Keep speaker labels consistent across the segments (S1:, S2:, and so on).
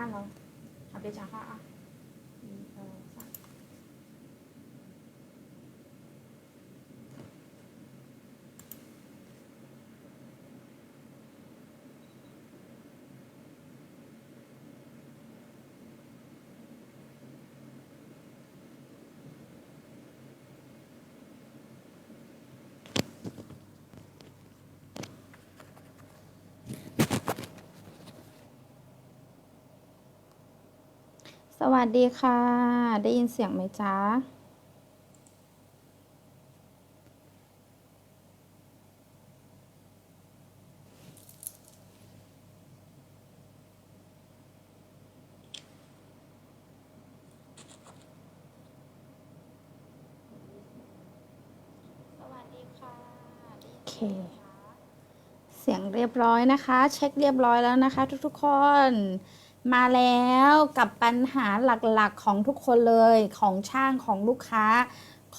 S1: 按了，啊，别讲话啊， วัสดีค่ะ ได้ยินเสียงไหมจ๊ะสวัสดีค่ะโอเคเสียงเรียบร้อยนะคะ เช็คเรียบร้อยแล้วนะคะ ทุกๆคน มาแล้วกับปัญหาหลักๆของทุกคนเลยของช่างของลูกค้า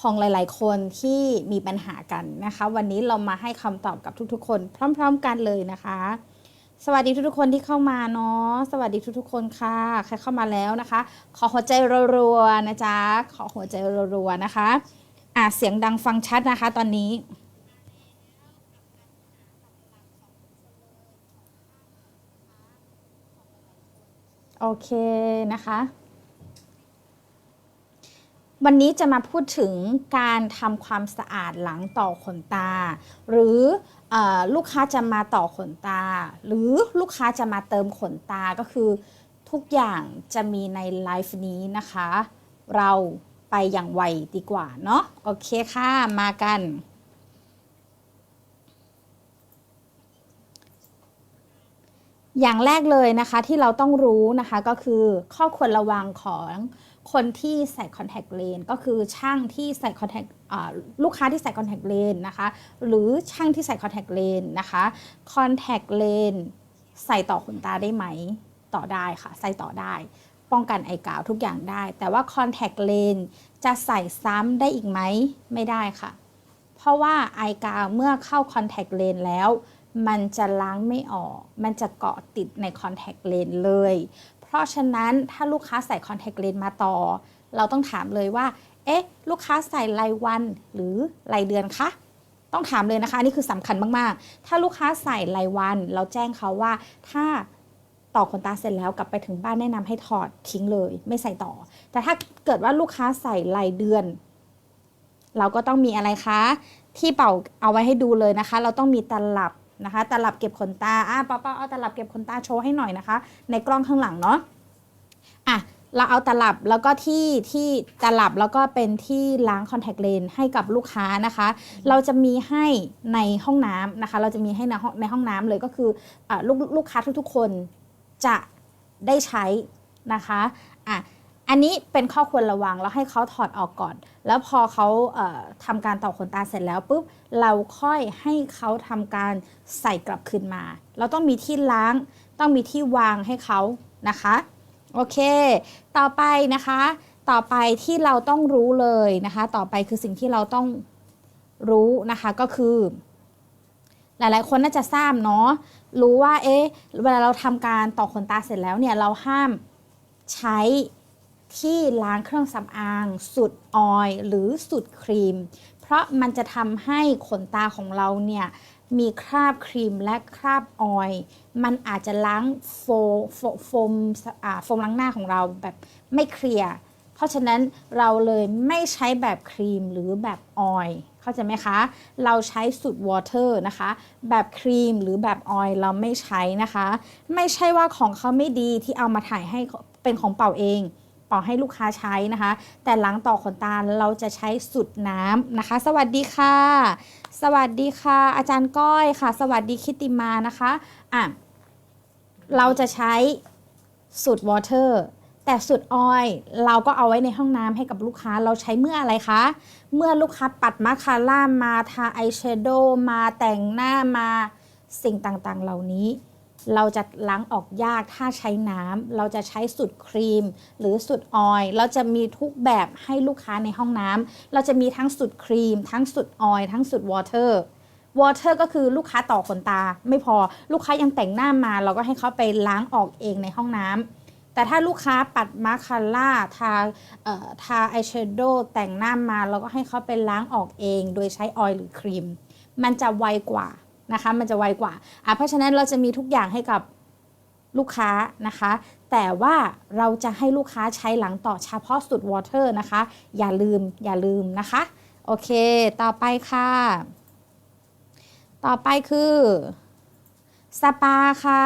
S1: ของหลาย ๆ คนที่มีปัญหากันนะคะ วันนี้เรามาให้คำตอบกับทุกๆ คน พร้อม ๆ กันเลยนะคะ สวัสดีทุกๆ คนที่เข้ามาเนาะสวัสดีทุกๆ คนค่ะใครเข้ามาแล้วนะคะ ขอหัวใจรัวๆนะจ๊ะขอหัวใจรัวๆนะคะ อะเสียงดังฟังชัดนะคะ ตอนนี้ โอเคนะคะ วันนี้จะมาพูดถึงการทำความสะอาดหลังต่อขนตา หรืออลูกค้าจะมาต่อขนตา หรือลูกค้าจะมาเติมขนตาก็คือทุกอย่างจะมีในไลฟ์นี้นะคะ เราไปอย่างไวดีกว่าเนาะโอเคค่ะ มากัน อย่างแรกเลยนะคะที่เราต้องรู้นะคะก็คือข้อควรระวังของคนที่ใส่คอนแทคเลนก็คือช่างที่ใส่คอนแทคลูกค้าที่ใส่คอนแทคเลนนะคะ หรือช่างที่ใส่คอนแทคเลนนะคะคอนแทคเลนใส่ต่อขนตาได้ไหม ต่อได้ค่ะ ใส่ต่อได้ ป้องกันไอกาวทุกอย่างได้ แต่ว่าคอนแทคเลนจะใส่ซ้ำได้อีกไหม ไม่ได้ค่ะ เพราะว่าไอกาวเมื่อเข้าคอนแทคเลนแล้ว มันจะล้างไม่ออก มันจะเกาะติดในคอนแทคเลนเลย เพราะฉะนั้นถ้าลูกค้าใส่คอนแทคเลนมาต่อ เราต้องถามเลยว่า เอ๊ะ ลูกค้าใส่รายวันหรือรายเดือนคะ ต้องถามเลยนะคะนนี่คือสำคัญมากๆ ถ้าลูกค้าใส่รายวัน เราแจ้งเขาว่าถ้าต่อขนตาเสร็จแล้วกลับไปถึงบ้านแนะนำให้ถอดทิ้งเลย ไม่ใส่ต่อ แต่ถ้าเกิดว่าลูกค้าใส่รายเดือน เราก็ต้องมีอะไรคะ ที่เป่าเอาไว้ให้ดูเลยนะคะ เราต้องมีตลับ นะคะตลับเก็บขนตาอะป้าป้าเอาตลับเก็บขนตาโชว์ให้หน่อยนะคะ ในกล้องข้างหลังเนาะอะเราเอาตลับแล้วก็ที่ที่ตลับแล้วก็เป็นที่ล้างคอนแทคเลนส์ให้กับลูกค้านะคะ เราจะมีให้ในห้องน้ำนะคะ เราจะมีให้ในห้องในห้องน้ำเลยก็คืออลูกลูกค้าทุกๆคนจะได้ใช้นะคะอะ อันนี้เป็นข้อควรระวังแล้วให้เขาถอดออกก่อน แล้วพอเขาเอ่อทำการต่อขนตาเสร็จแล้วปุ๊บเราค่อยให้เขาทำการใส่กลับคืนมา เราต้องมีที่ล้าง ต้องมีที่วางให้เขานะคะโอเค ต่อไปนะคะ ต่อไปที่เราต้องรู้เลยนะคะ ต่อไปคือสิ่งที่เราต้องรู้นะคะก็คือ หลายๆ คนน่าจะทราบเนาะรู้ว่าเอ๊ะเวลาเราทำการต่อขนตาเสร็จแล้วเนี่ยเราห้ามใช้ ที่ล้างเครื่องสำอาง สูตรออยหรือสูตรครีม เพราะมันจะทำให้ขนตาของเราเนี่ยมีคราบครีมและคราบออย มันอาจจะล้างโฟโฟโฟมโฟมล้างหน้าของเราแบบไม่เคลียร์เพราะฉะนั้นเราเลยไม่ใช้แบบครีมหรือแบบออยเข้าใจไหมคะ เราใช้สูตรวอเตอร์นะคะ แบบครีมหรือแบบออยเราไม่ใช้นะคะ ไม่ใช่ว่าของเขาไม่ดีที่เอามาถ่ายให้เป็นของเป่าเอง เป่าให้ลูกค้าใช้นะคะ แต่หลังต่อขนตาเราจะใช้สูตรน้ำนะคะ สวัสดีค่ะ สวัสดีค่ะ อาจารย์ก้อยค่ะ สวัสดีคิติมานะคะอะเราจะใช้สูตรวอเตอร์แต่สูตรออยเราก็เอาไว้ในห้องน้ำให้กับลูกค้าเราใช้เมื่ออะไรคะ เมื่อลูกค้าปัดมาคาร่ามาทาอายแชโดว์มาแต่งหน้ามาสิ่งต่างๆ เหล่านี้ เราจะล้างออกยากถ้าใช้น้ำเราจะใช้สูตรครีม หรือสูตรออยเราจะมีทุกแบบให้ลูกค้าในห้องน้ำเราจะมีทั้งสูตรครีม ทั้งสูตรออยทั้งสูตรวอเตอร์วอเตอร์ก็คือลูกค้าต่อขนตา ไม่พอลูกค้ายังแต่งหน้ามา เราก็ให้เขาไปล้างออกเองในห้องน้ำแต่ถ้าลูกค้าปัดมาคาร่าทาทาอายแชโดว์แต่งหน้ามาแล้วก็ให้เขาไปล้างออกเอง โดยใช้ออยล์หรือครีม มันจะไวกว่า นะคะ มันจะไวกว่าอะเพราะฉะนั้นเราจะมีทุกอย่างให้กับลูกค้านะคะ แต่ว่าเราจะให้ลูกค้าใช้หลังต่อเฉพาะสุดวอเตอร์นะคะ อย่าลืมอย่าลืมนะคะ โอเค ต่อไปค่ะ ต่อไปคือสปาค่ะ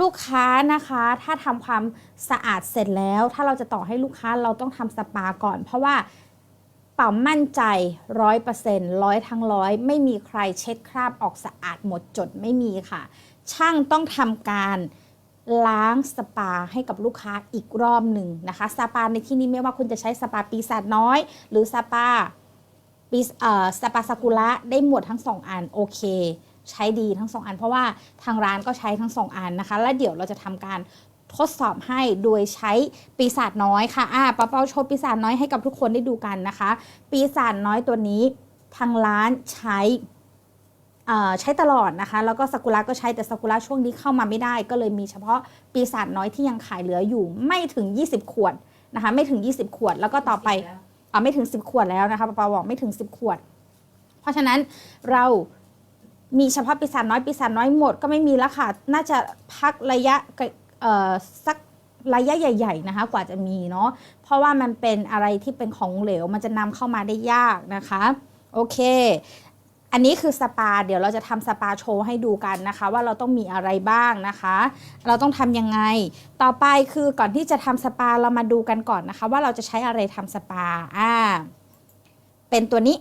S1: ลูกค้านะคะถ้าทำความสะอาดเสร็จแล้ว ถ้าเราจะต่อให้ลูกค้าเราต้องทำสปาก่อน เพราะว่า ป่ามั่นใจร้อยเปอร์เซ็นต์ร้อยทั้งร้อยไม่มีใครเช็ดคราบออกสะอาดหมดจดไม่มีค่ะ ช่างต้องทำการล้างสปาให้กับลูกค้าอีกรอบหนึ่งนะคะสปาในที่นี้ไม่ว่าคุณจะใช้สปาปีศาจน้อย หรือสปาปีเอ่อสปาซากุระได้หมดทั้งสองอันโอเค ใช้ดีทั้งสองอัน เพราะว่าทางร้านก็ใช้ทั้งสองอันนะคะ และเดี๋ยวเราจะทำการ ทดสอบให้โดยใช้ปีศาจน้อยค่ะอ่าป้าเปาโชว์ปีศาจน้อยให้กับทุกคนได้ดูกันนะคะ ปีศาจน้อยตัวนี้ทางร้านใช้เอ่อใช้ตลอดนะคะ แล้วก็ซากุระก็ใช้แต่ซากุระช่วงนี้เข้ามาไม่ได้ ก็เลยมีเฉพาะปีศาจน้อยที่ยังขายเหลืออยู่ ไม่ถึง 20 ขวดนะคะ ไม่ถึง 20 ขวด แล้วก็ต่อไปอ่าไม่ถึง 10 ขวดแล้วนะคะปาปาบอกไม่ถึง 10 ขวด เพราะฉะนั้นเรามีเฉพาะปีศาจน้อยปีศาจน้อยหมดก็ไม่มีแล้วค่ะ น่าจะพักระยะเอ่อ สักระยะใหญ่ ๆ นะคะ กว่าจะมีเนาะเพราะว่ามันเป็นอะไรที่เป็นของเหลว มันจะนำเข้ามาได้ยากนะคะ โอเค อันนี้คือสปา เดี๋ยวเราจะทำสปาโชว์ให้ดูกันนะคะ ว่าเราต้องมีอะไรบ้างนะคะ เราต้องทำยังไง ต่อไปคือก่อนที่จะทำสปาเรามาดูกันก่อนนะคะ ว่าเราจะใช้อะไรทำสปาอ่าเป็นตัวนี้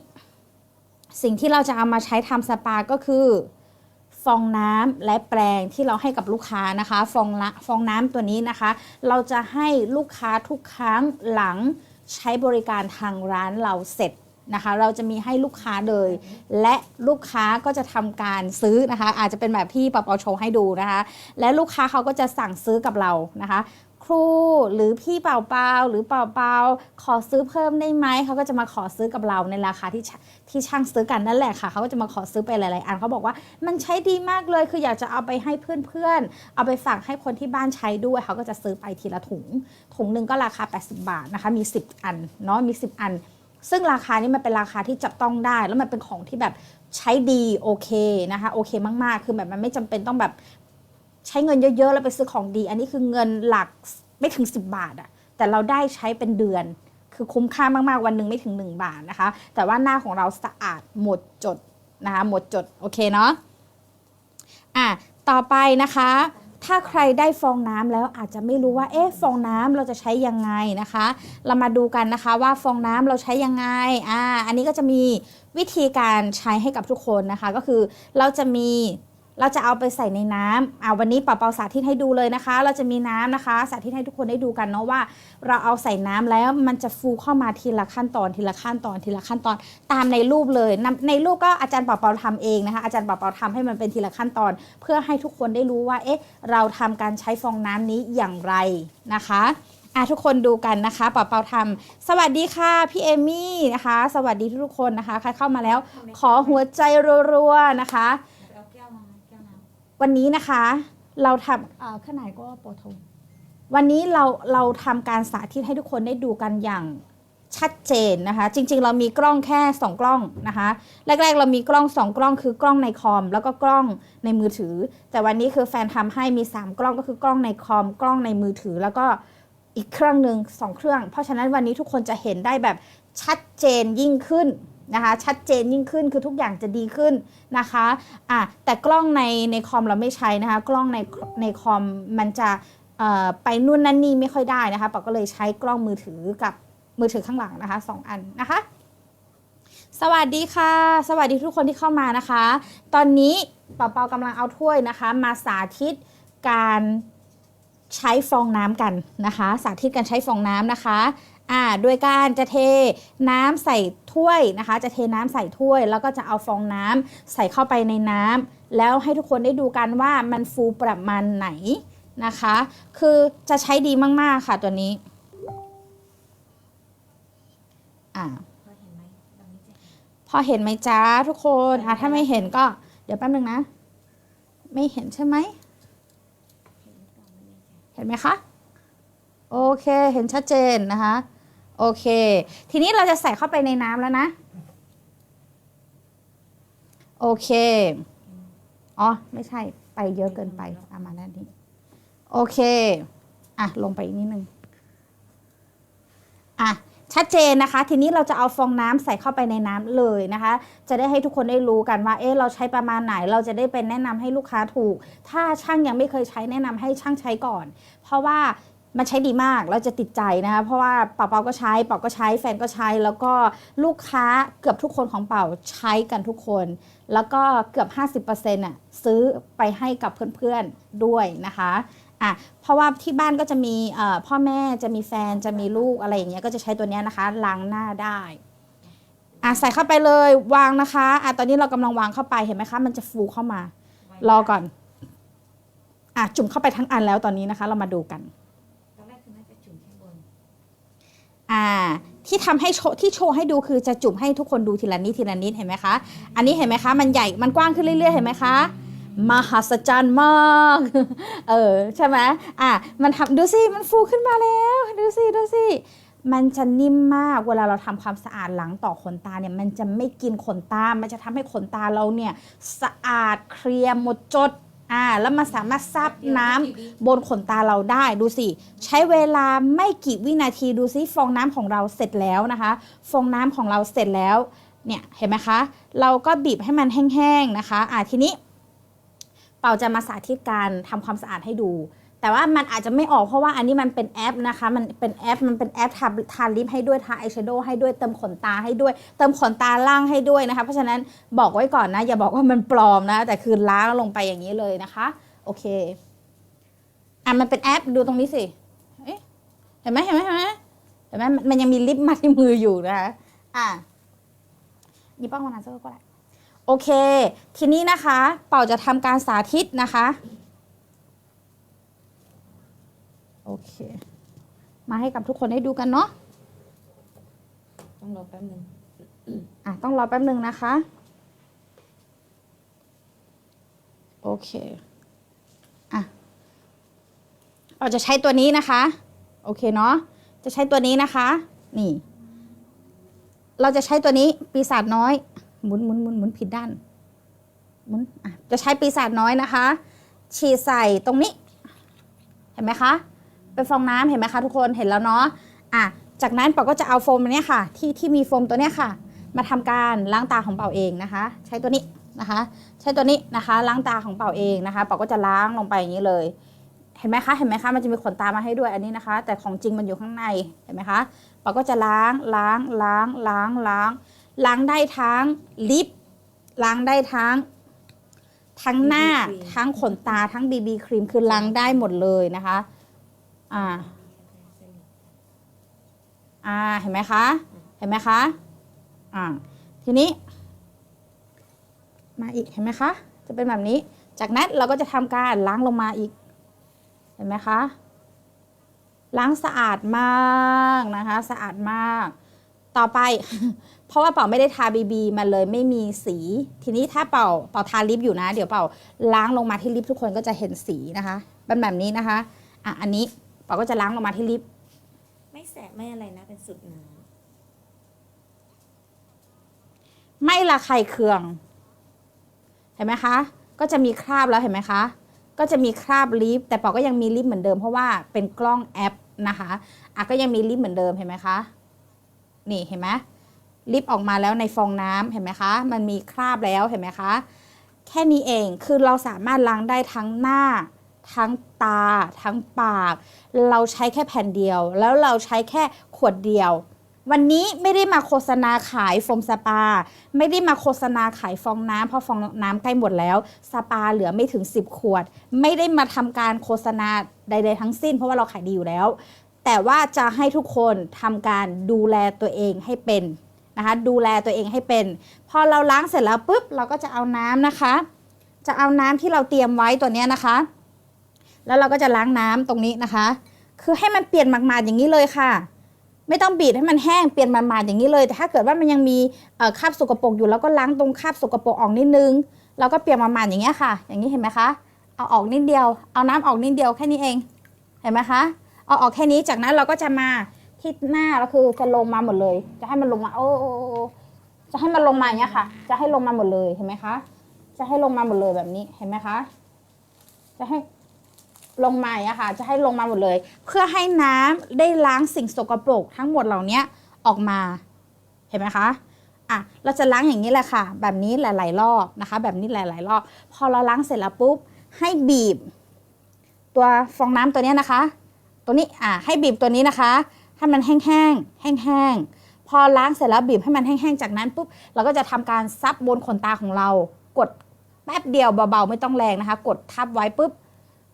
S1: สิ่งที่เราจะเอามาใช้ทำสปาก็คือ ฟองน้ำและแปรงที่เราให้กับลูกค้านะคะ ฟองละฟองน้ำตัวนี้นะคะ เราจะให้ลูกค้าทุกครั้งหลังใช้บริการทางร้านเราเสร็จนะคะ เราจะมีให้ลูกค้าเลย และลูกค้าก็จะทำการซื้อนะคะ อาจจะเป็นแบบที่ปปอโชว์ให้ดูนะคะ และลูกค้าเขาก็จะสั่งซื้อกับเรานะคะ ครูหรือพี่เป่าเปาหรือเป่าเปาขอซื้อเพิ่มได้ไหมเขาก็จะมาขอซื้อกับเราในราคาที่ชที่ช่างซื้อกันนั่นแหละค่ะเขาก็จะมาขอซื้อไปหลาย ๆ อันเขาบอกว่ามันใช้ดีมากเลยคืออยากจะเอาไปให้เพื่อน ๆ เอาไปฝากให้คนที่บ้านใช้ด้วยเขาก็จะซื้อไปทีละถุง ถุงหนึ่งก็ราคา 80 บาทนะคะมี 10 อันเนาะมี 10 อัน ซึ่งราคานี้มันเป็นราคาที่จับต้องได้ แล้วมันเป็นของที่แบบใช้ดีโอเคนะคะโอเคมาก ๆ คือแบบมันไม่จำเป็นต้องแบบ ช้เงินเยอะๆ แล้วไปซื้อของดี อันนี้คือเงินหลักไม่ถึง 10 บาทอะแต่เราได้ใช้เป็นเดือน คือคุ้มค่ามากๆ วันหนึ่งไม่ถึง 1 บาทนะคะ แต่ว่าหน้าของเราสะอาดหมดจดนะคะหมดจด โอเคเนาะอะต่อไปนะคะ ถ้าใครได้ฟองน้ำแล้วอาจจะไม่รู้ว่า เอ๊ะ ฟองน้ำเราจะใช้ยังไงนะคะ เรามาดูกันนะคะว่าฟองน้ำเราใช้ยังไง อ่า อันนี้ก็จะมีวิธีการใช้ให้กับทุกคนนะคะ ก็คือเราจะมี เราจะเอาไปใส่ในน้ำอ่าวันนี้ปอเปาสาธิตให้ดูเลยนะคะ เราจะมีน้ำนะคะ สาธิตให้ทุกคนได้ดูกันเนาะว่า เราเอาใส่น้ำแล้วมันจะฟูเข้ามาทีละขั้นตอนทีละขั้นตอนทีละขั้นตอนตามในรูปเลยในรูปก็อาจารย์ปอเปาทำเองนะคะอาจารย์ปอเปาทำให้มันเป็นทีละขั้นตอน เพื่อให้ทุกคนได้รู้ว่าเอ๊ะเราทำการใช้ฟองน้ำนี้อย่างไรนะคะอะทุกคนดูกันนะคะปอเปาทำสวัสดีค่ะพี่เอมี่นะคะ สวัสดีทุกคนนะคะใครเข้ามาแล้ว ขอหัวใจรัวๆนะคะ
S2: เอาแก้วมาแก้ วน้ำ
S1: วันนี้นะคะเราทำเอ่อข้างในก็โปรโทนวันนี้เราเราทำการสาธิตให้ทุกคนได้ดูกันอย่างชัดเจนนะคะ จริง ๆ เรามีกล้องแค่ 2 กล้องนะคะ แรก ๆ เรามีกล้อง 2 กล้องคือกล้องในคอม แล้วก็กล้องในมือถือ แต่วันนี้คือแฟนทำให้มี 3 กล้องก็คือกล้องในคอม กล้องในมือถือ แล้วก็อีกเครื่องหนึ่งสองเครื่อง เพราะฉะนั้นวันนี้ทุกคนจะเห็นได้แบบชัดเจนยิ่งขึ้น นะคะ ชัดเจนยิ่งขึ้นคือทุกอย่างจะดีขึ้นนะคะอะแต่กล้องในในคอมเราไม่ใช้นะคะ กล้องในในคอมมันจะไปนู่นนั่นนี่ไม่ค่อยได้นะคะปอก็เลยใช้กล้องมือถือกับมือถือข้างหลังนะคะสองอันนะคะ สวัสดีค่ะ สวัสดีทุกคนที่เข้ามานะคะ ตอนนี้เปาเปากำลังเอาถ้วยนะคะ มาสาธิตการใช้ฟองน้ำกันนะคะ สาธิตการใช้ฟองน้ำนะคะอ่าโดยการจะเทน้ำใส่ ถ้วยนะคะ จะเทน้ำใส่ถ้วย แล้วก็จะเอาฟองน้ำใส่เข้าไปในน้ำแล้วให้ทุกคนได้ดูกันว่ามันฟูประมาณไหนนะคะ คือจะใช้ดีมากๆค่ะตัวนี้อ่า
S2: พอเห็นไหมจ้า
S1: ทุกคนอะถ้าไม่เห็นก็เดี๋ยวแป๊บนึงนะ ไม่เห็นใช่ไหม
S2: เห็นไห
S1: มคะ โอเคเห็นชัดเจนนะคะ โอเค ทีนี้เราจะใส่เข้าไปในน้ำแล้วนะ โอเค อ๋อ ไม่ใช่ ไปเยอะเกินไปประมาณนั้นนี้โอเค อะ ลงไปอีกนิดนึง อะ ชัดเจนนะคะ ทีนี้เราจะเอาฟองน้ำใส่เข้าไปในน้ำเลยนะคะ จะได้ให้ทุกคนได้รู้กันว่า เอ๊ะ เราใช้ประมาณไหน เราจะได้เป็นแนะนำให้ลูกค้าถูก ถ้าช่างยังไม่เคยใช้แนะนำให้ช่างใช้ก่อน เพราะว่า มันใช้ดีมากเราจะติดใจนะคะเพราะว่าเป่าเปาก็ใช้เป่าก็ใช้แฟนก็ใช้ แล้วก็ลูกค้าเกือบทุกคนของเป่าใช้กันทุกคน แล้วก็เกือบ 50%อะซื้อไปให้กับเพื่อนๆด้วยนะคะอะเพราะว่าที่บ้านก็จะมีพ่อแม่จะมีแฟนจะมีลูกอะไรอย่างเงี้ยก็จะใช้ตัวเนี้ยนะคะล้างหน้าได้อะใส่เข้าไปเลยวางนะคะอะตอนนี้เรากำลังวางเข้าไปเห็นไหมคะมันจะฟูเข้ามารอก่อนอะจุ่มเข้าไปทั้งอันแล้วตอนนี้นะคะ เรามาดูกัน
S2: ตอนแรกคือน่าจะจุ่มข้างบน
S1: อ่าที่ทำให้โชว์ที่โชว์ให้ดูคือจะจุ่มให้ทุกคนดูทีละนิดทีละนิดเห็นไหมคะ อันนี้เห็นไหมคะ มันใหญ่มันกว้างขึ้นเรื่อยๆเห็นไหมคะมหัศจรรย์มากเออใช่ไหมอะมันทำดูสิมันฟูขึ้นมาแล้ว ดูสิดูสิมันจะนิ่มมากเวลาเราทำความสะอาดหลังต่อขนตาเนี่ยมันจะไม่กินขนตา มันจะทำให้ขนตาเราเนี่ยสะอาดเคลียร์หมดจด อ่าแล้วมันสามารถซับน้ำบนขนตาเราได้ดูสิ ใช้เวลาไม่กี่วินาทีดูสิฟองน้ำของเราเสร็จแล้วนะคะ ฟองน้ำของเราเสร็จแล้วเนี่ยเห็นไหมคะ เราก็บีบให้มันแห้งๆนะคะอะทีนี้ เป่าจะมาสาธิตการทำความสะอาดให้ดู แต่ว่ามันอาจจะไม่ออกเพราะว่าอันนี้มันเป็นแอปนะคะ มันเป็นแอป มันเป็นแอปทาทาลิปให้ด้วยทาอายแชโดว์ให้ด้วยเติมขนตาให้ด้วย เติมขนตาล่างให้ด้วยนะคะ เพราะฉะนั้นบอกไว้ก่อนนะ อย่าบอกว่ามันปลอมนะ แต่คือล้างลงไปอย่างนี้เลยนะคะ โอเค อะมันเป็นแอปดูตรงนี้สิเห็นไหมเห็นไหมเห็นไหมเห็นไหมมันยังมีลิปมาที่มืออยู่นะคะอะยิบป้องมานาเซอร์ก็ได้โอเค ทีนี้นะคะ เป่าจะทำการสาธิตนะคะ โอเค มาให้กับทุกคนได้ดูกันเนาะ
S2: ต้องรอแป๊บนึง
S1: อะต้องรอแป๊บหนึ่งนะคะ โอเคอะเราจะใช้ตัวนี้นะคะ โอเคเนาะจะใช้ตัวนี้นะคะ นี่ เราจะใช้ตัวนี้ปีศาจน้อย หมุนหมุนหมุนหมุนผิดด้านหมุนอะจะใช้ปีศาจน้อยนะคะ ฉีดใส่ตรงนี้ เห็นไหมคะ เป็นฟองน้ำเห็นไหมคะทุกคนเห็นแล้วเนาะอะจากนั้นเปาก็จะเอาโฟมอันเนี้ยค่ะ ที่ที่มีโฟมตัวเนี้ยค่ะ มาทำการล้างตาของเป่าเองนะคะ ใช้ตัวนี้นะคะ ใช้ตัวนี้นะคะล้างตาของเป่าเองนะคะ เป่าก็จะล้างลงไปอย่างนี้เลย เห็นไหมคะเห็นไหมคะมันจะมีขนตามาให้ด้วยอันนี้นะคะ แต่ของจริงมันอยู่ข้างในเห็นไหมคะเป่าก็จะล้างล้างล้างล้างล้างล้างได้ทั้งลิปล้างได้ทั้งทั้งหน้า
S2: BB ครีม
S1: ทั้งขนตาทั้งบีบีครีมคือล้างได้หมดเลยนะคะ อ่า อ่า เห็นไหมคะ เห็นไหมคะ อ่า ทีนี้ มาอีก เห็นไหมคะ จะเป็นแบบนี้ จากนั้นเราก็จะทำการล้างลงมาอีก เห็นไหมคะ ล้างสะอาดมากนะคะ สะอาดมาก ต่อไป เพราะว่าเป่าไม่ได้ทาบีบีมันเลยไม่มีสี ทีนี้ถ้าเป่า เป่าทาลิปอยู่นะ เดี๋ยวเป่าล้างลงมาที่ลิปทุกคนก็จะเห็นสีนะคะ เป็นแบบนี้นะคะ อะ อันนี้ ป่าก็จะล้างลงมาที่ลิป
S2: ไม่แสบไม่อะไรนะ เป็นสุดหนา
S1: ไม่ระคายเคือง เห็นไหมคะ ก็จะมีคราบแล้วเห็นไหมคะ ก็จะมีคราบลิปแต่ปอก็ยังมีลิปเหมือนเดิมเพราะว่าเป็นกล้องแอปนะคะอะก็ยังมีลิปเหมือนเดิมเห็นไหมคะ นี่เห็นไหมลิปออกมาแล้วในฟองน้ำเห็นไหมคะ มันมีคราบแล้วเห็นไหมคะ แค่นี้เองคือเราสามารถล้างได้ทั้งหน้า ทั้งตา ทั้งปาก เราใช้แค่แผ่นเดียว แล้วเราใช้แค่ขวดเดียว วันนี้ไม่ได้มาโฆษณาขายโฟมสปา ไม่ได้มาโฆษณาขายฟองน้ำเพราะฟองน้ำใกล้หมดแล้วสปาเหลือไม่ถึง 10 ขวด ไม่ได้มาทำการโฆษณาใด ๆ ทั้งสิ้น เพราะว่าเราขายดีอยู่แล้ว แต่ว่าจะให้ทุกคนทำการดูแลตัวเองให้เป็นนะคะดูแลตัวเองให้เป็น พอเราล้างเสร็จแล้วปุ๊บเราก็จะเอาน้ำนะคะ จะเอาน้ำที่เราเตรียมไว้ตัวนี้นะคะ แล้วเราก็จะล้างน้ำตรงนี้นะคะ คือให้มันเปลี่ยนหมาดๆอย่างนี้เลยค่ะ ไม่ต้องบีบให้มันแห้งเปลี่ยนหมาดๆอย่างนี้เลย แต่ถ้าเกิดว่ามันยังมีคราบสกปรกอยู่เราก็ล้างตรงคราบสกปรกออกนิดนึงเราก็เปลี่ยนหมาดๆอย่างเงี้ยค่ะ อย่างนี้เห็นไหมคะเอาออกนิดเดียว เอาน้ำออกนิดเดียวแค่นี้เอง เห็นไหมคะ เอาออกแค่นี้ จากนั้นเราก็จะมาที่หน้าก็คือจะลงมาหมดเลย จะให้มันลงมา โอ้โอจะให้มันลงมาอย่างเงี้ยค่ะ จะให้ลงมาหมดเลย เห็นไหมคะ จะให้ลงมาหมดเลยแบบนี้ เห็นไหมคะ จะให้ ลงมาอย่างเงี้ยค่ะจะให้ลงมาหมดเลย เพื่อให้น้ำได้ล้างสิ่งสกปรกทั้งหมดเหล่านี้ออกมาเห็นไหมคะอะเราจะล้างอย่างนี้แหละค่ะ แบบนี้หลาย ๆ รอบนะคะ แบบนี้หลาย ๆ รอบ พอเราล้างเสร็จแล้วปุ๊บให้บีบ ตัวฟองน้ำตัวนี้นะคะ ตัวนี้อะให้บีบตัวนี้นะคะให้มันแห้งๆแห้งๆพอล้างเสร็จแล้วบีบให้มันแห้งๆจากนั้นปุ๊บเราก็จะทำการซับบนขนตาของเรา กดแป๊บเดียวเบาๆไม่ต้องแรงนะคะ กดทับไว้ปุ๊บ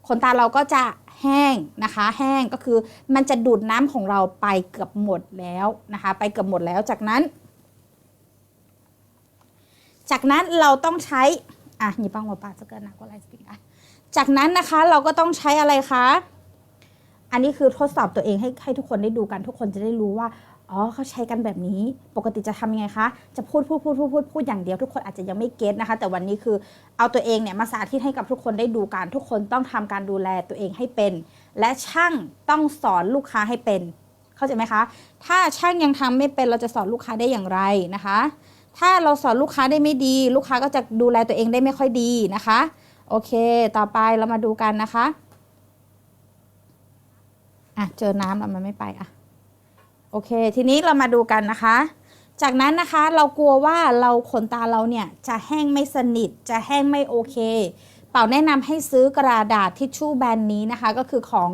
S1: ขนตาเราก็จะแห้งนะคะ แห้งก็คือมันจะดูดน้ำของเราไปเกือบหมดแล้วนะคะ ไปเกือบหมดแล้วจากนั้น จากนั้นเราต้องใช้อะหยิบปังหัวปากจะเกินหนักกว่าไรสปิงได้จากนั้นนะคะเราก็ต้องใช้อะไรคะ อันนี้คือทดสอบตัวเองให้ให้ทุกคนได้ดูกัน ทุกคนจะได้รู้ว่า อ๋อเขาใช้กันแบบนี้ ปกติจะทำยังไงคะ จะพูดพูดพูดพูดพูดพูดอย่างเดียวทุกคนอาจจะยังไม่เก็ตนะคะ แต่วันนี้คือเอาตัวเองเนี่ยมาสาธิตให้กับทุกคนได้ดูกันทุกคนต้องทำการดูแลตัวเองให้เป็น และช่างต้องสอนลูกค้าให้เป็น เข้าใจไหมคะ ถ้าช่างยังทำไม่เป็นเราจะสอนลูกค้าได้อย่างไรนะคะ ถ้าเราสอนลูกค้าได้ไม่ดี ลูกค้าก็จะดูแลตัวเองได้ไม่ค่อยดีนะคะ โอเค ต่อไปเรามาดูกันนะคะอะเจอน้ำแล้วมันไม่ไปอะ โอเค ทีนี้เรามาดูกันนะคะ จากนั้นนะคะเรากลัวว่าเราขนตาเราเนี่ยจะแห้งไม่สนิท จะแห้งไม่โอเค เป่าแนะนำให้ซื้อกระดาษทิชชู่แบรนด์นี้นะคะ ก็คือของ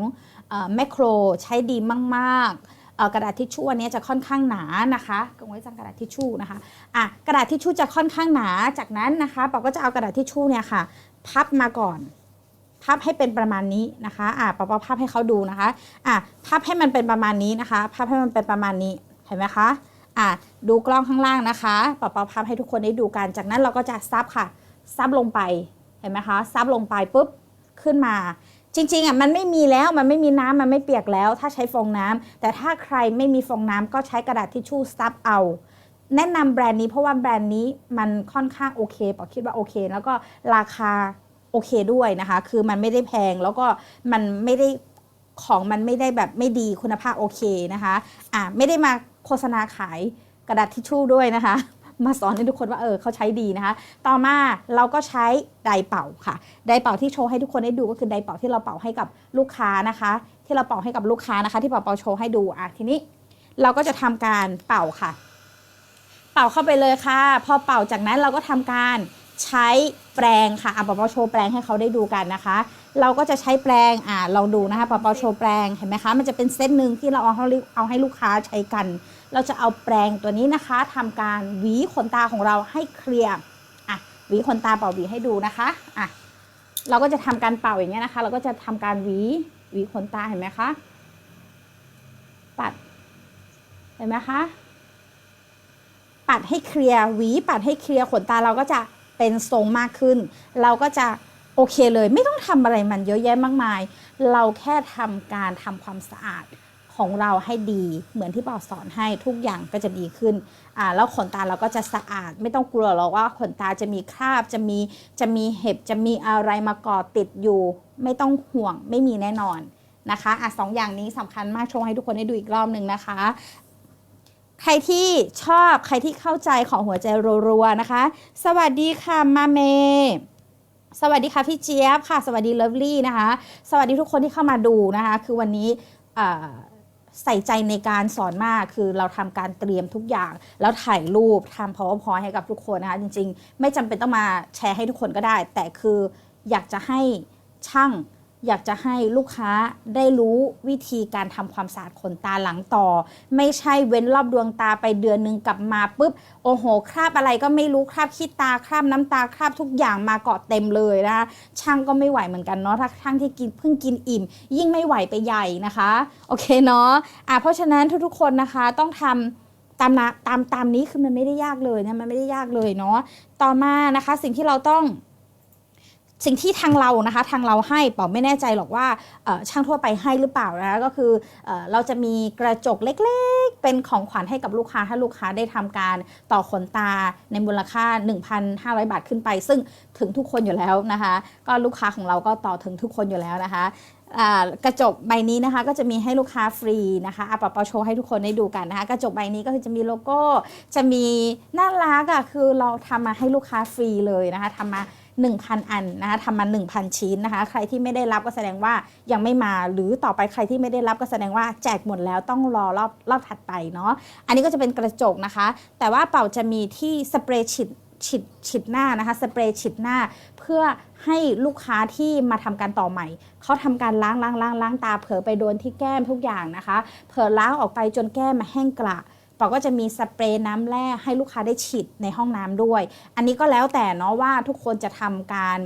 S1: แมคโครใช้ดีมากๆ กระดาษทิชชู่อันนี้จะค่อนข้างหนานะคะกงไว้จังกระดาษทิชชู่นะคะอะกระดาษทิชชู่จะค่อนข้างหนา จากนั้นนะคะเป่าก็จะเอากระดาษทิชชู่เนี่ยค่ะ พับมาก่อน พับให้เป็นประมาณนี้นะคะอ่าปอปอพับให้เขาดูนะคะอ่าพับให้มันเป็นประมาณนี้นะคะพับให้มันเป็นประมาณนี้เห็นไหมคะอ่าดูกล้องข้างล่างนะคะปอปอพับให้ทุกคนได้ดูกันจากนั้นเราก็จะซับค่ะซับลงไปเห็นไหมคะซับลงไปปุ๊บขึ้นมาจริงๆอะมันไม่มีแล้วมันไม่มีน้ำมันไม่เปียกแล้ว ถ้าใช้ฟองน้ำแต่ถ้าใครไม่มีฟองน้ำก็ใช้กระดาษทิชชู่ซับเอา แนะนำแบรนด์นี้เพราะว่าแบรนด์นี้มันค่อนข้างโอเคปอคิดว่าโอเค แล้วก็ราคา โอเคด้วยนะคะ คือมันไม่ได้แพงแล้วก็มันไม่ได้ของมันไม่ได้แบบไม่ดีคุณภาพโอเคนะคะอะไม่ได้มาโฆษณาขายกระดาษทิชชู่ด้วยนะคะ มาสอนให้ทุกคนว่าเออเขาใช้ดีนะคะ ต่อมาเราก็ใช้ไดเป่าค่ะ ไดเป่าที่โชว์ให้ทุกคนได้ดูก็คือไดเป่าที่เราเป่าให้กับลูกค้านะคะ ที่เราเป่าให้กับลูกค้านะคะ ที่เป่าเป่าโชว์ให้ดูอะทีนี้เราก็จะทำการเป่าค่ะ เป่าเข้าไปเลยค่ะ พอเป่าจากนั้นเราก็ทำการใช้ แปรงค่ะอะเป่าเป่าโชว์แปรงให้เขาได้ดูกันนะคะ เราก็จะใช้แปรงอะลองดูนะคะป่าเป่าโชว์แปรงเห็นไหมคะ มันจะเป็นเส้นหนึ่งที่เราเอาให้เอาให้ลูกค้าใช้กัน เราจะเอาแปรงตัวนี้นะคะทำการหวีขนตาของเราให้เคลียร์อะหวีขนตาเป่าหวีให้ดูนะคะอะเราก็จะทำการเป่าอย่างเงี้ยนะคะ เราก็จะทำการหวีหวีขนตาเห็นไหมคะปัดเห็นไหมคะปัดให้เคลียร์หวีปัดให้เคลียร์ขนตาเราก็จะ เป็นทรงมากขึ้น เราก็จะโอเคเลยไม่ต้องทำอะไรมันเยอะแยะมากมาย เราแค่ทำการทำความสะอาดของเราให้ดีเหมือนที่ป่าสอนให้ทุกอย่างก็จะดีขึ้นอ่าแล้วขนตาเราก็จะสะอาด ไม่ต้องกลัวหรอกว่าขนตาจะมีคราบจะมีจะมีเห็บจะมีอะไรมาเกาะติดอยู่ ไม่ต้องห่วงไม่มีแน่นอนนะคะอะสองอย่างนี้สำคัญมากชว์ให้ทุกคนได้ดูอีกรอบหนึ่งนะคะ ใครที่ชอบใครที่เข้าใจของหัวใจรัวๆนะคะ สวัสดีค่ะมาเม สวัสดีค่ะพี่เจี๊ยบค่ะ สวัสดีเลิฟลี่นะคะ สวัสดีทุกคนที่เข้ามาดูนะคะ คือวันนี้ใส่ใจในการสอนมากคือเราทำการเตรียมทุกอย่าง แล้วถ่ายรูปทำ powerpoint ให้กับทุกคนนะคะ จริง ๆ ไม่จำเป็นต้องมาแชร์ให้ทุกคนก็ได้ แต่คืออยากจะให้ช่าง อยากจะให้ลูกค้าได้รู้วิธีการทำความสะอาดขนตาหลังต่อ ไม่ใช่เว้นรอบดวงตาไปเดือนหนึ่งกลับมาปุ๊บ โอ้โห คราบอะไรก็ไม่รู้คราบขี้ตาคราบน้ำตาคราบทุกอย่างมาเกาะเต็มเลยนะคะช่างก็ไม่ไหวเหมือนกันเนาะถ้าช่างที่กินเพิ่งกินอิ่ม ยิ่งไม่ไหวไปใหญ่นะคะโอเคเนาะอะเพราะฉะนั้นทุกๆคนนะคะต้องทำตามนะตามตามนี้คือมันไม่ได้ยากเลยนะมันไม่ได้ยากเลยเนาะต่อมานะคะสิ่งที่เราต้อง สิ่งที่ทางเรานะคะทางเราให้เป๋าไม่แน่ใจหรอกว่าช่างทั่วไปให้หรือเปล่านะก็คือเอเราจะมีกระจกเล็กๆ เป็นของขวัญให้กับลูกค้า ถ้าลูกค้าได้ทำการต่อขนตาในมูลค่า 1,500 บาทขึ้นไป ซึ่งถึงทุกคนอยู่แล้วนะคะ ก็ลูกค้าของเราก็ต่อถึงทุกคนอยู่แล้วนะคะกระจกใบนี้นะคะก็จะมีให้ลูกค้าฟรีนะคะอะปอปอโชว์ให้ทุกคนได้ดูกันนะคะกระจกใบนี้ก็คือจะมีโลโก้จะมีน่ารักอะคือเราทำมาให้ลูกค้าฟรีเลยนะคะทำมา 1,000 อันนะคะทำมา 1,000 ชิ้นนะคะ ใครที่ไม่ได้รับก็แสดงว่ายังไม่มาหรือต่อไปใครที่ไม่ได้รับก็แสดงว่าแจกหมดแล้วต้องรอรอบรอบถัดไปเนาะอันนี้ก็จะเป็นกระจกนะคะ แต่ว่าเป่าจะมีที่สเปรย์ฉีดฉีดฉีดหน้านะคะสเปรย์ฉีดหน้า เพื่อให้ลูกค้าที่มาทำการต่อใหม่เขาทำการล้างล้างล้างล้างตาเผลอไปโดนที่แก้มทุกอย่างนะคะ เผลอล้างออกไปจนแก้มมาแห้งกระ ปาก็จะมีสเปรย์น้ำแร่ให้ลูกค้าได้ฉีดในห้องน้ำด้วย อันนี้ก็แล้วแต่เนาะว่าทุกคนจะทำการ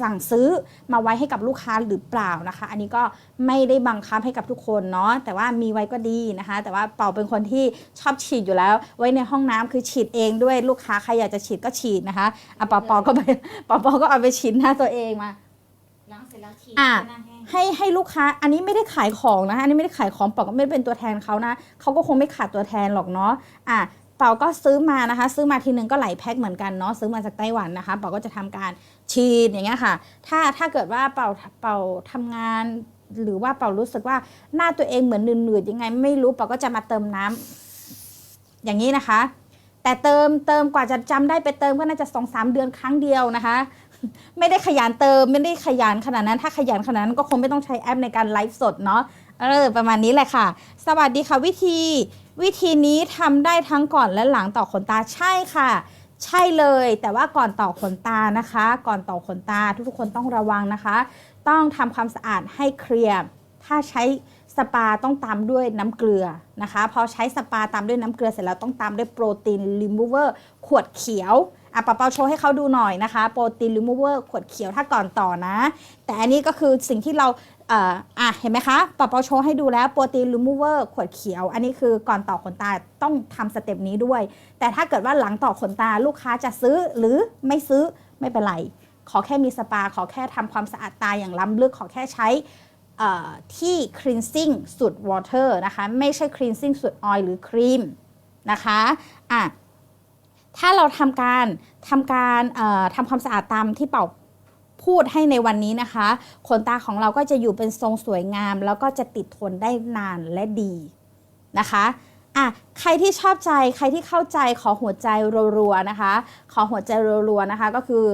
S1: สั่งซื้อมาไว้ให้กับลูกค้าหรือเปล่านะคะ อันนี้ก็ไม่ได้บังคับให้กับทุกคนเนาะแต่ว่ามีไว้ก็ดีนะคะ แต่ว่าเป่าเป็นคนที่ชอบฉีดอยู่แล้ว ไว้ในห้องน้ำคือฉีดเองด้วยลูกค้าใครอยากจะฉีดก็ฉีดนะคะอะปอปอก็ไปปอปอก็เอาไปฉีดหน้าตัวเองมา
S2: แล้วฉีด
S1: อะ
S2: หน้าแห้ง
S1: ให้ให้ลูกค้าอันนี้ไม่ได้ขายของนะคะอันนี้ไม่ได้ขายของเปาก็ไม่ได้เป็นตัวแทนเขานะเขาก็คงไม่ขาดตัวแทนหรอกเนาะอะเปาก็ซื้อมานะคะ ซื้อมาทีนึงก็หลายแพ็คเหมือนกันเนาะซื้อมาจากไต้หวันนะคะ เปาก็จะทำการฉีดอย่างเงี้ยค่ะ ถ้าถ้าเกิดว่าเปาเปาทำงาน หรือว่าเปารู้สึกว่าหน้าตัวเองเหมือนหนืดๆยังไง ไม่รู้เปาก็จะมาเติมน้ำอย่างนี้นะคะ แต่เติมเติมกว่าจะจำได้ไปเติมก็น่าจะสองสามเดือนครั้งเดียวนะคะ ไม่ได้ขยันเติมไม่ได้ขยันขนาดนั้น ถ้าขยันขนาดนั้นก็คงไม่ต้องใช้แอปในการไลฟ์สดเนาะเออประมาณนี้แหละค่ะ สวัสดีค่ะวิธี วิธีนี้ทำได้ทั้งก่อนและหลังต่อขนตาใช่ค่ะ ใช่เลย แต่ว่าก่อนต่อขนตานะคะ ก่อนต่อขนตาทุกๆคนต้องระวังนะคะ ต้องทำความสะอาดให้เคลียร์ถ้าใช้สปาต้องตามด้วยน้ำเกลือนะคะ พอใช้สปาตามด้วยน้ำเกลือเสร็จแล้วต้องตามด้วยโปรตีนรีมูเวอร์ขวดเขียว อะปะเปาโชว์ให้เขาดูหน่อยนะคะ โปรตีนรีมูเวอร์ขวดเขียวถ้าก่อนต่อนะ แต่อันนี้ก็คือสิ่งที่เราเอ่ออะเห็นไหมคะปะเปาโชว์ให้ดูแล้วโปรตีนรีมูเวอร์ขวดเขียว อันนี้คือก่อนต่อขนตาต้องทำสเต็ปนี้ด้วย แต่ถ้าเกิดว่าหลังต่อขนตาลูกค้าจะซื้อหรือไม่ซื้อไม่เป็นไรขอแค่มีสปา ขอแค่ทำความสะอาดตาอย่างล้ำลึก ขอแค่ใช้เอ่อที่ cleansing สูตร water นะคะ ไม่ใช่ cleansing สูตร oil หรือครีมนะคะ อะ ถ้าเราทำการทำการเอ่อทำความสะอาดตามที่เป่าพูดให้ในวันนี้นะคะ ขนตาของเราก็จะอยู่เป็นทรงสวยงาม แล้วก็จะติดทนได้นานและดีนะคะอะใครที่ชอบใจใครที่เข้าใจขอหัวใจรัวๆนะคะ ขอหัวใจรัวๆนะคะ ก็คือ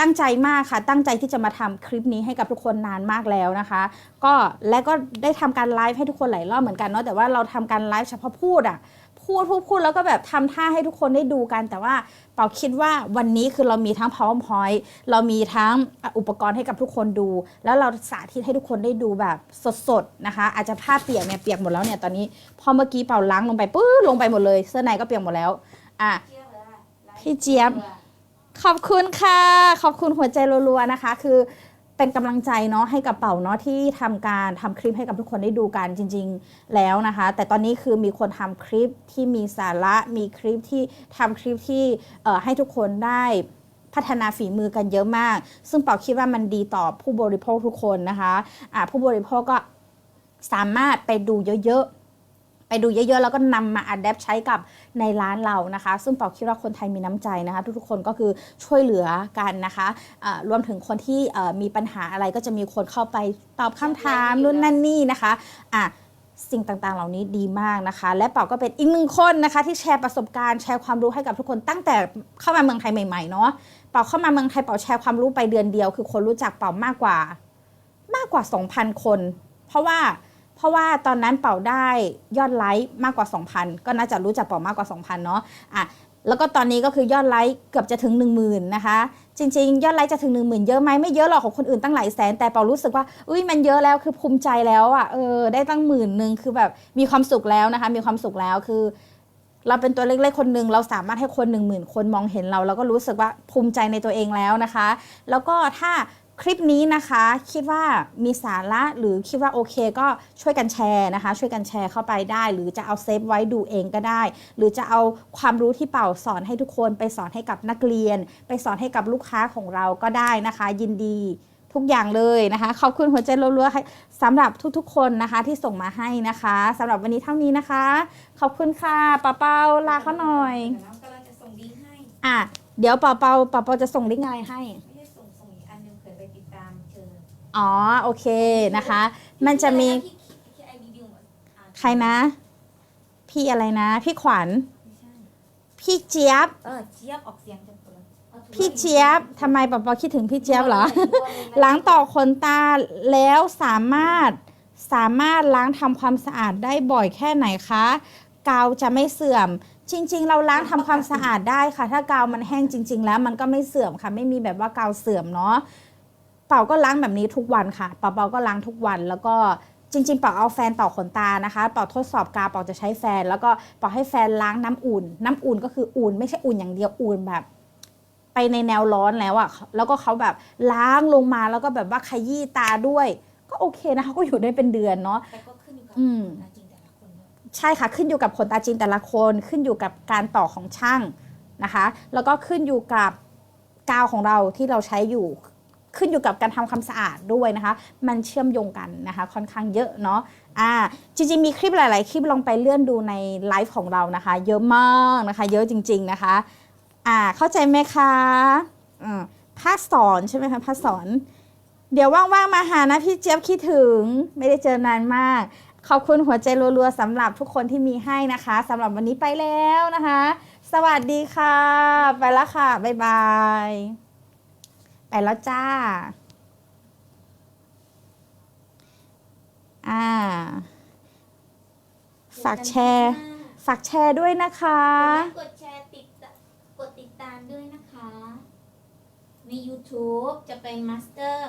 S1: ตั้งใจมากค่ะ ตั้งใจที่จะมาทำคลิปนี้ให้กับทุกคนนานมากแล้วนะคะ ก็และก็ได้ทำการไลฟ์ให้ทุกคนหลายรอบเหมือนกันเนาะแต่ว่าเราทำการไลฟ์เฉพาะพูดอะ พูดพูดพูดแล้วก็แบบทำท่าให้ทุกคนได้ดูกัน แต่ว่าเปาคิดว่าวันนี้คือเรามีทั้ง powerpoint เรามีทั้งอุปกรณ์ให้กับทุกคนดู แล้วเราสาธิตให้ทุกคนได้ดูแบบสดๆนะคะ อาจจะผ้าเปียกเนี่ยเปียกหมดแล้วเนี่ยตอนนี้พอเมื่อกี้เป่าล้างลงไปปื้อลงไปหมดเลย เสื้อในก็เปียกหมดแล้วอะพี่เจี๊ยบขอบคุณค่ะ ขอบคุณหัวใจรัวๆนะคะ คือ เป็นกำลังใจเนาะให้กับเป่าเนาะที่ทำการทำคลิปให้กับทุกคนได้ดูกันจริง ๆ แล้วนะคะ แต่ตอนนี้คือมีคนทำคลิปที่มีสาระ มีคลิปที่ทำคลิปที่ให้ทุกคนได้พัฒนาฝีมือกันเยอะมาก ซึ่งเป่าคิดว่ามันดีต่อผู้บริโภคทุกคนนะคะอ่าผู้บริโภคก็สามารถไปดูเยอะๆ ไปดูเยอะๆ แล้วก็นำมาอัดแอปใช้กับในร้านเรานะคะ ซึ่งเป่าคิดว่าคนไทยมีน้ำใจนะคะ ทุกๆคนก็คือช่วยเหลือกันนะคะอ่ารวมถึงคนที่เอ่อมีปัญหาอะไรก็จะมีคนเข้าไปตอบคำถามนู่นนั่นนี่นะคะอะสิ่งต่างๆ เหล่านี้ดีมากนะคะ และเป่าก็เป็นอีกหนึ่งคนนะคะ ที่แชร์ประสบการณ์แชร์ความรู้ให้กับทุกคนตั้งแต่เข้ามาเมืองไทยใหม่ๆเนาะเป่าเข้ามาเมืองไทยเป่าแชร์ความรู้ไปเดือนเดียว คือคนรู้จักเป่ามากกว่ามากกว่า 2,000 คน เพราะว่า เพราะว่าตอนนั้นเป่าได้ยอดไลค์มากกว่า 2,000 ก็น่าจะรู้จักเป่ามากกว่า 2,000 เนาะอะแล้วก็ตอนนี้ก็คือยอดไลค์เกือบจะถึง 10,000 นะคะ จริง ๆ ยอดไลค์จะถึง 10,000 เยอะไหมไม่เยอะหรอกของคนอื่นตั้งหลายแสน แต่เป่ารู้สึกว่าอุ้ยมันเยอะแล้วคือภูมิใจแล้วอะเออได้ตั้งหมื่นหนึ่งคือแบบมีความสุขแล้วนะคะ มีความสุขแล้วคือ เราเป็นตัวเล็กๆคนหนึ่งเราสามารถให้คนหนึ่งหมื่นคนมองเห็นเรา แล้วก็รู้สึกว่าภูมิใจในตัวเองแล้วนะคะ แล้วก็ถ้า คลิปนี้นะคะคิดว่ามีสาระหรือคิดว่าโอเคก็ช่วยกันแชร์นะคะ ช่วยกันแชร์เข้าไปได้ หรือจะเอาเซฟไว้ดูเองก็ได้ หรือจะเอาความรู้ที่เป่าสอนให้ทุกคนไปสอนให้กับนักเรียน ไปสอนให้กับลูกค้าของเราก็ได้นะคะ ยินดีทุกอย่างเลยนะคะขอบคุณหัวใจรัวๆให้สำหรับทุกๆ คนนะคะที่ส่งมาให้นะคะสำหรับวันนี้เท่านี้นะคะ ขอบคุณค่ะป้าเปาลาเขาหน่อย
S2: เดี๋ยวน้องกำลังจะส่งลิงก์ให้
S1: อะเดี๋ยวเปาเปาเปาเปาจะส่งลิงก์อะไรให้
S2: ไม่ได้ส่งส่ง อีกอันหนึงเผื่อไปติดตามเจอ
S1: อ๋อ โอเคนะคะ มันจะมี
S2: พี่พี่ไอดีดิวอ่าน
S1: ใครนะ พี่อะไรนะ พี่ขวัญ
S2: ไม่ใช่
S1: พี่เจี๊ยบ
S2: เออเจี๊ยบออกเสียงจะเปิดอาถูก
S1: พี่เจี๊ยบทำไมปอปอคิดถึงพี่เจี๊ยบเหรอ
S2: ถูกต้องเลยนะ
S1: ล้างต่อขนตาแล้วสามารถสามารถล้างทำความสะอาดได้บ่อยแค่ไหนคะ กาวจะไม่เสื่อม จริง ๆ เราล้างทำความสะอาดได้ค่ะ ถ้ากาวมันแห้งจริง ๆ แล้วมันก็ไม่เสื่อมค่ะ ไม่มีแบบว่ากาวเสื่อมเนาะ เป่าก็ล้างแบบนี้ทุกวันค่ะ เป่าเป่าก็ล้างทุกวัน แล้วก็จริงๆ เป่าเอาแฟนต่อขนตานะคะ เป่าทดสอบกาวเป่าจะใช้แฟน แล้วก็เป่าให้แฟนล้างน้ำอุ่น น้ำอุ่นก็คืออุ่นไม่ใช่อุ่นอย่างเดียวอุ่นแบบ ไปในแนวร้อนแล้วอะ่ะแล้วก็เขาแบบล้างลงมาแล้วก็แบบว่าขยี้ตาด้วย ก็โอเคนะเขาก็อยู่ได้เป็นเดือนเนาะ
S2: แต่ก็ขึ้นอยู่กับ
S1: อืม
S2: จริงแต่ละคนด้วย
S1: ใช่ค่ะขึ้นอยู่กับขนตาจริงแต่ละคนขึ้นอยู่กับการต่อของช่างนะคะ แล้วก็ขึ้นอยู่กับกาวของเราที่เราใช้อยู่ ขึ้นอยู่กับการทำความสะอาดด้วยนะคะ มันเชื่อมโยงกันนะคะ ค่อนข้างเยอะเนาะอ่าจริงๆมีคลิปหลาย ๆ คลิปลองไปเลื่อนดูในไลฟ์ของเรานะคะ เยอะมากนะคะ เยอะจริง ๆ นะคะอ่าเข้าใจไหมคะอืมภาคสอนใช่ไหมคะภาคสอน เดี๋ยวว่างๆมาหานะพี่เจี๊ยบคิดถึงไม่ได้เจอนานมากขอบคุณหัวใจรัวๆสำหรับทุกคนที่มีให้นะคะสำหรับวันนี้ไปแล้วนะคะ สวัสดีค่ะ ไปแล้วค่ะ บ๊ายบาย ไปแล้วจ้า อ่า ฝากแชร์ ฝากแชร์ด้วยนะคะ
S2: กดแชร์ติดตะกดติดตามด้วยนะคะ ใน YouTube จะเป็นมาสเตอร์